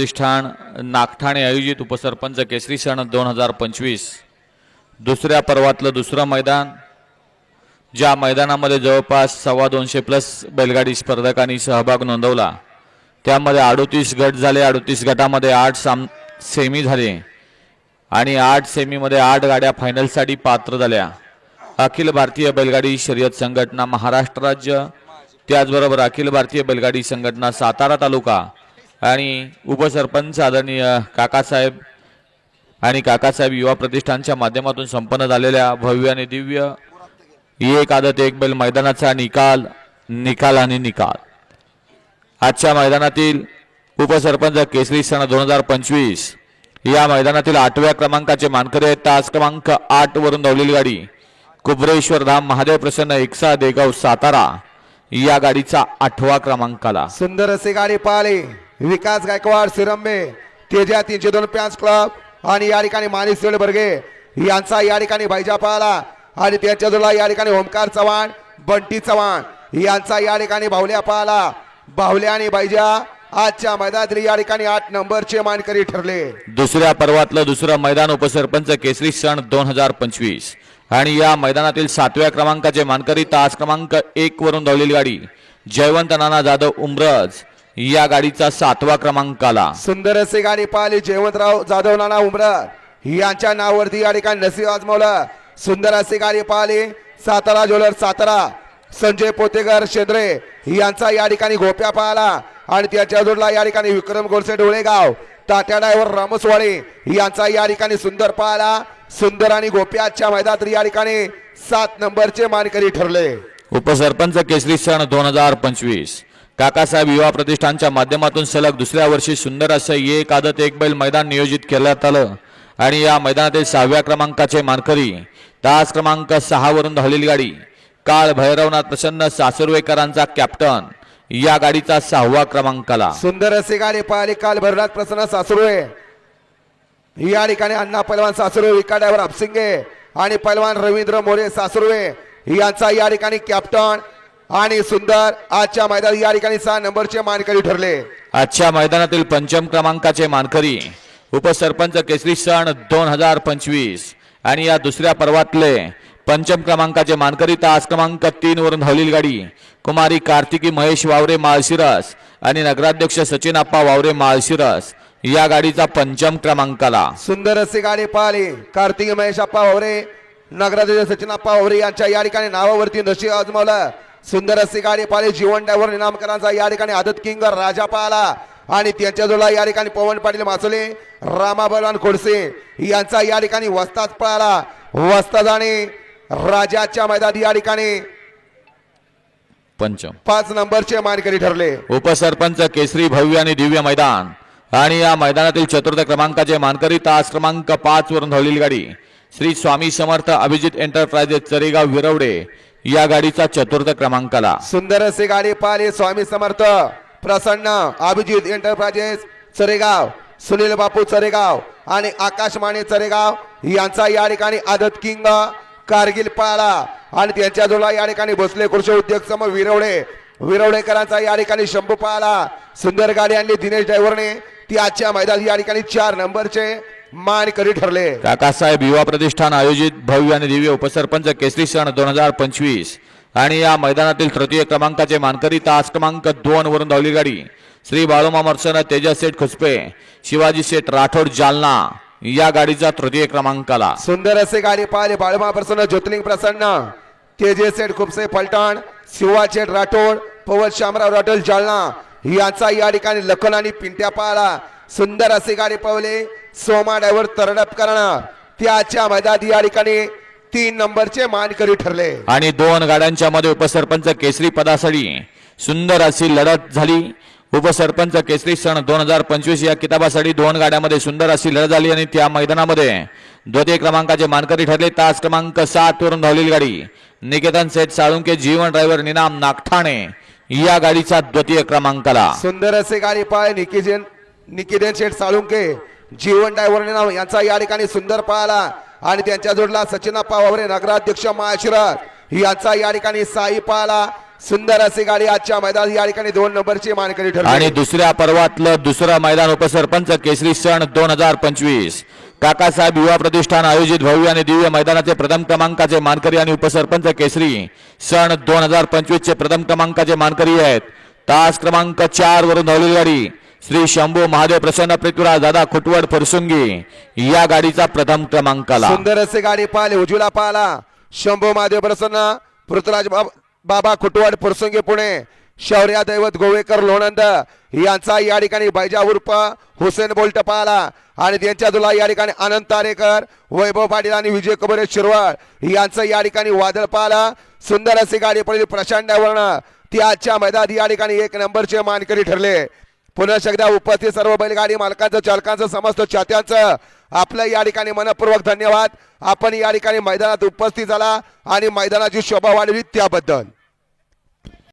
प्रतिष्ठान नागठाणे आयोजित उपसरपंच केसरी सण दोन हजार पंचवीस. दुसऱ्या पर्वातलं दुसरं मैदान ज्या मैदानामध्ये जवळपास सव्वा दोनशे प्लस बैलगाडी स्पर्धकांनी सहभाग नोंदवला. त्यामध्ये अडोतीस गट झाले अडोतीस गटामध्ये आठ साम सेमी झाले आणि आठ सेमीमध्ये आठ गाड्या फायनलसाठी पात्र झाल्या. अखिल भारतीय बैलगाडी शर्यत संघटना महाराष्ट्र राज्य त्याचबरोबर अखिल भारतीय बैलगाडी संघटना सातारा तालुका आणि उपसरपंच आदरणीय काकासाहेब आणि काकासाहेब युवा प्रतिष्ठानच्या माध्यमातून संपन्न झालेल्या भव्य आणि दिव्य एक आदत एक बैल मैदानाचा निकाल निकाल आणि निकाल. आजच्या मैदानातील उपसरपंच केसरी सण दोन हजार पंचवीस. या मैदानातील आठव्या क्रमांकाचे मानकरी आहेत. तास क्रमांक आठ वरून धावलेली गाडी कुबरेश्वर धाम महादेव प्रसन्न एकसा देगाव सातारा या गाडीचा आठवा क्रमांकाला. सुंदर असे गाडी पाहिले विकास गायकवाड सिरंबे तेजा तीनशे दोन पॅन्स क्लब आणि या ठिकाणी मानिस बर्गे यांचा या ठिकाणी भाईजापाला आणि त्यांच्या जोडला या ठिकाणी ओमकार चव्हाण बंटी चव्हाण यांचा या ठिकाणी बाहुल्या पाहला बाहुल्या आणि भाईजा आजच्या मैदानातील या ठिकाणी आठ नंबरचे मानकरी ठरले. दुसऱ्या पर्वातलं दुसरं मैदान उपसरपंच केसरी सण दोन हजार पंचवीस. आणि या मैदानातील सातव्या क्रमांकाचे मानकरी तास क्रमांक एक वरून धावलेली गाडी. जयवंत नाना जाधव उमरज या गाडीचा सातवा क्रमांकाला सुंदर असे गाडी पाहिली जयवंतराव जाधव नाना उमरर यांच्या नावावरती या ठिकाणी नसीब आजमावलं. सुंदर असे गाडी पाहिली सातारा ज्वेलर सातारा. संजय पोतेकर शेंद्रे यांचा या ठिकाणी गोप्या पाहला आणि त्याच्या जोडला या ठिकाणी विक्रम गोलसे डोळेगाव तात्या ड्रायव्हर रामसवाडे यांचा या ठिकाणी सुंदर पाहला सुंदर आणि गोप्याच्या मैदानात या ठिकाणी सात नंबरचे मानकरी ठरले. उपसरपंच केसरी सण दोन हजार पंचवीस. काकासाहेब युवा प्रतिष्ठानच्या माध्यमातून सलग दुसऱ्या वर्षी सुंदर असं एक आदत एक बैल मैदान नियोजित करण्यात आलं. आणि या मैदानातील सहाव्या क्रमांकाचे मानकरी तास क्रमांक सहावरून धावलेली गाडी काळ भैरवनाथ प्रसन्न सासुरवेकरांचा कॅप्टन या गाडीचा सहावा क्रमांकाला. सुंदर असे गाडी पाहिली काल भैरवनाथ प्रसन्न सासुरवे. या ठिकाणी अण्णा पैलवान सासुरवे विकाड्यावर अपसिंगे आणि पैलवान रवींद्र मोरे सासुरवे यांचा या ठिकाणी कॅप्टन आणि सुंदर आजच्या मैदानात या ठिकाणी सहा नंबरचे मानकरी ठरले. आजच्या मैदानातील पंचम क्रमांकाचे मानकरी उपसरपंच केसरी सण दोन हजार पंचवीस आणि या दुसऱ्या पर्वातले पंचम क्रमांकाचे मानकरी तास क्रमांक तीन वरून धावलेली गाडी कुमारी कार्तिकी महेश वावरे माळशिरस आणि नगराध्यक्ष सचिन आप्पा वावरे माळशिरस या गाडीचा पंचम क्रमांकाला. सुंदर असे गाडी पाहिली. कार्तिक महेश अप्पा होरे नगराध्यक्ष सचिन अप्पा होरे यांच्या या ठिकाणी नावावरती नशीब आजमावलं. सुंदर असे गाडी पाहिली जीवन ड्रायव्हर निनामकरांचा या ठिकाणी आदत किंग राजा पाहला आणि त्यांच्या जोडला या ठिकाणी पवन पाटील मासोले रामा बलवान खोडसे यांचा या ठिकाणी वस्ताद पळाला. वस्ताद आणि राजाच्या मैदानात या ठिकाणी पंचम. पाच नंबरचे मानकरी ठरले. उपसरपंच केसरी भव्य आणि दिव्य मैदान. आणि या मैदानातील चतुर्थ क्रमांकाचे मानकरी तास क्रमांक पाच वरून धावलेली गाडी. श्री स्वामी समर्थ अभिजित एंटरप्राइजेस चरेगाव विरवडे. या गाडीचा चतुर्थ क्रमांकाला. सुंदर असे गाडी पाहिले स्वामी समर्थ. प्रसन्न अभिजित एंटरप्राइजेस चरेगाव. सुनील बापू चरेगाव आणि आकाश माने चरेगाव यांचा या ठिकाणी आदत किंग कारगिल पाळा आणि त्यांच्या जोडला या ठिकाणी भोसले कृषी उद्योग समोर विरवडे विरवडेकरांचा या ठिकाणी शंभू पाळा सुंदर गाडी आणली दिनेश ड्रायव्हरने. ती आजच्या मैदानात या ठिकाणी चार नंबरचे. मानकरी ठरले? काकासाहेब युवा प्रतिष्ठान आयोजित भव्य आणि दिव्य उपसरपंच केसरी सण दोन हजार पंचवीस. आणि या मैदानातील तृतीय क्रमांकाचे मानकरी तास क्रमांक दोन वरून धावली गाडी. श्री बाळूमा मर्सन तेजस सेठ खुसपे शिवाजी शेठ राठोड जालना या गाडीचा तृतीय क्रमांकाला. सुंदर असे गाडी पाहिले बाळमा प्रसन्न ज्योतिलिंग प्रसन्न. तेजे सेठ खुपसे फलटण शिवा शेठ राठोड पवन शामराव राठोड जालना. यांचा या ठिकाणी लखन आणि पिंट्या पाहला सुंदर असे गाडी पावले. सोमा ड्रायव्हर तरडप करणार. त्याच्या मैदानात या ठिकाणी तीन नंबरचे मानकरी ठरले. आणि दोन गाड्यांच्या मध्ये उपसरपंच केसरी पदासाठी सुंदर अशी लढत झाली. उपसरपंच केसरी सण दोन हजार पंचवीस या किताबासाठी दोन गाड्यामध्ये सुंदर अशी लढत झाली आणि त्या मैदानामध्ये द्वितीय क्रमांकाचे मानकरी ठरले. तास क्रमांक सात वरून धावलेली गाडी. निकेतन सेठ साळुंके जीवन ड्रायव्हर निनाम नागठाणे या गाडीचा द्वितीय क्रमांकाला. सुंदर असे गाडी पाय निकिजन निकिदेन शेठ साळुंके जीवन ड्रायव्हर नाव यांचा या ठिकाणी सुंदर पाहला आणि त्यांच्या जोडला सचिनाप्पा वावरे नगराध्यक्ष महाशिरत यांचा या ठिकाणी साई पळाला सुंदर अशी गाडी आजच्या मैदान या ठिकाणी दोन नंबरची मानकरी ठरली. आणि दुसऱ्या पर्वातलं दुसरं मैदान उपसरपंच केसरी सण दोन हजार पंचवीस. काकासाहेब युवा प्रतिष्ठान आयोजित भव्य आणि दिव्य मैदानाचे प्रथम क्रमांकाचे मानकरी आणि उपसरपंच केसरी सण दोन हजार पंचवीस चे प्रथम क्रमांकाचे मानकरी आहेत. तास क्रमांक चार वरून धावलेली गाडी. श्री शंभू महादेव प्रसन्न पृथ्वीराज दादा खुटवड फुरसुंगी या गाडीचा प्रथम क्रमांकाला. सुंदर असे गाडी पाहिले उजुला पाहिला. शंभू महादेव प्रसन्न पृथ्वीराज बाबा खुटवाड पुरसंगी पुणे. शौर्या दैवत गोवेकर लोणंद यांचा या ठिकाणी बैजा उर्फ हुसेन बोल्ट पाहला. आणि त्यांच्या तुला या ठिकाणी आनंद तारेकर वैभव पाटील आणि विजय कबरे शिरवाळ यांचं या ठिकाणी वादळ पाहला. सुंदर अशी गाडी पडली प्रशांत वर्ण. ती आजच्या मैदानात या ठिकाणी एक नंबरचे मानकरी ठरले. पुन्हा एकदा उपस्थित सर्व बैलगाडी मालकांचं चालकांचं समस्त चात्यांचं आपलं या ठिकाणी मनपूर्वक धन्यवाद. आपण या ठिकाणी मैदानात उपस्थित झाला आणि मैदानाची शोभा वाढली त्याबद्दल.